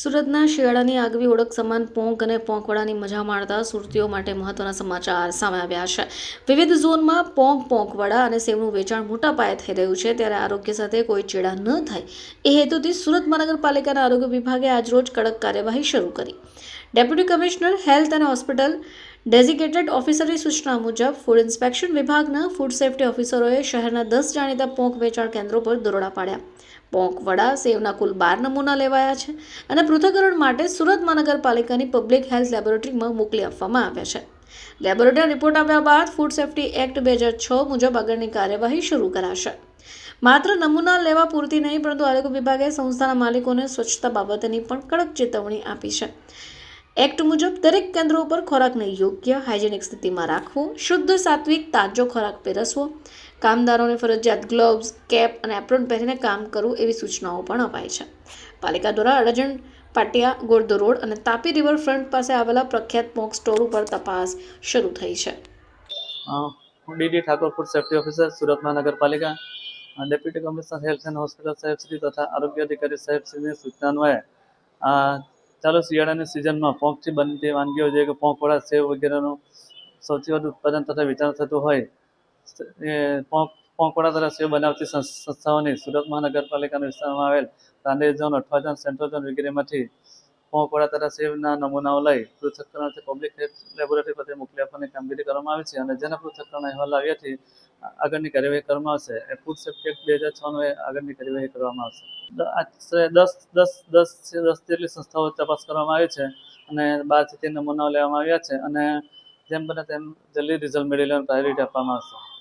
સુરતના શિયાળાની આગવી ઓળખ સમાન પોંક અને પોંકવાડાની મજા માણતા સુરતીઓ માટે મહત્વના સમાચાર સામે આવ્યા છે. વિવિધ ઝોનમાં પોંક પોંકવાડા અને સેવનું વેચાણ મોટા પાયે થઈ રહ્યું છે. ત્યારે આરોગ્ય સાથે કોઈ ચેડા ન થાય એ હેતુથી સુરત મહાનગરપાલિકાના આરોગ્ય વિભાગે આજરોજ કડક કાર્યવાહી શરૂ કરી. ડેપ્યુટી કમિશનર, હેલ્થ અને હોસ્પિટલ ડેઝિગ્નેટેડ ઓફિસરની સૂચના મુજબ ફૂડ ઇન્સ્પેક્શન વિભાગના ફૂડ સેફ્ટી ઓફિસરોએ શહેરના દસ જાણીતા પોંક વેચાણ કેન્દ્રો પર દરોડા પાડ્યા. પોંક વડા, સેવના કુલ બાર નમૂના લેવાયા છે અને પૃથ્થકરણ માટે સુરત મહાનગરપાલિકાની પબ્લિક હેલ્થ લેબોરેટરીમાં મોકલી આપવામાં આવ્યા છે. લેબોરેટરી રિપોર્ટ આવ્યા બાદ ફૂડ સેફ્ટી એક્ટ બે હજાર છ મુજબ આગળની કાર્યવાહી શરૂ કરાશે. માત્ર નમૂના લેવા પૂરતી નહીં, પરંતુ આરોગ્ય વિભાગે સંસ્થાના માલિકોને સ્વચ્છતા બાબતની પણ કડક ચેતવણી આપી છે. એક્ટ મુજબ દરેક કેન્દ્રો ઉપર ખોરાકને યોગ્ય હાઇજેનિક સ્થિતિમાં રાખવો, શુદ્ધ સાત્વિક તાજો ખોરાક પીરસવો કામદારોને ફરજિયાત ગ્લોવ્સ કેપ અને એપ્રોન પહેરીને કામ કરવું એવી સૂચનાઓ પણ અપાય છે. પાલિકા દ્વારા અડજણ પાટિયા ગોરદો રોડ અને તાપી રિવરફ્રન્ટ પાસે આવેલા પ્રખ્યાત પોંક સ્ટોર ઉપર તપાસ શરૂ થઈ છે. હું D D Thakor food safety officer Surat મહાનગરપાલિકા deputy commissioner health and hospital સાહેબ શ્રી તથા આરોગ્ય અધિકારી સાહેબ શ્રીની સૂચના અન્વયે અ, ચાલુ શિયાળાની સિઝનમાં પોંકથી બનતી વાનગીઓ જે કે પોંકવડા સેવ વગેરેનું સૌથી વધુ ઉત્પાદન તથા વેચાણ થતું હોય એ પોંક, પોંકવડા તથા સેવ બનાવતી સંસ્થાઓની સુરત મહાનગરપાલિકાના વિસ્તારમાં આવેલ Rander zone Athwa zone central zone વગેરેમાંથી પોંકોડા તથા સેવના નમૂનાઓ લઈ પૃથ્થકરણથી પબ્લિક હેલ્થ લેબોરેટરી ખાતે મોકલી આપવાની કામગીરી કરવામાં આવી છે અને જેના પૃથ્થકરણ અહેવાલ આવ્યાથી આગળની કાર્યવાહી કરવામાં આવશે. એ ફૂડ સેફ્ટી એક્ટ બે હજાર છનો આગળની કાર્યવાહી કરવામાં આવશે. આશરે દસ દસ દસ દસ જેટલી સંસ્થાઓ તપાસ કરવામાં આવી છે અને બારથી તે નમૂનાઓ લેવામાં આવ્યા છે અને જેમ બને તેમ જલ્દી રિઝલ્ટ મેળવી લેવાની પ્રાયોરિટી આપવામાં આવશે.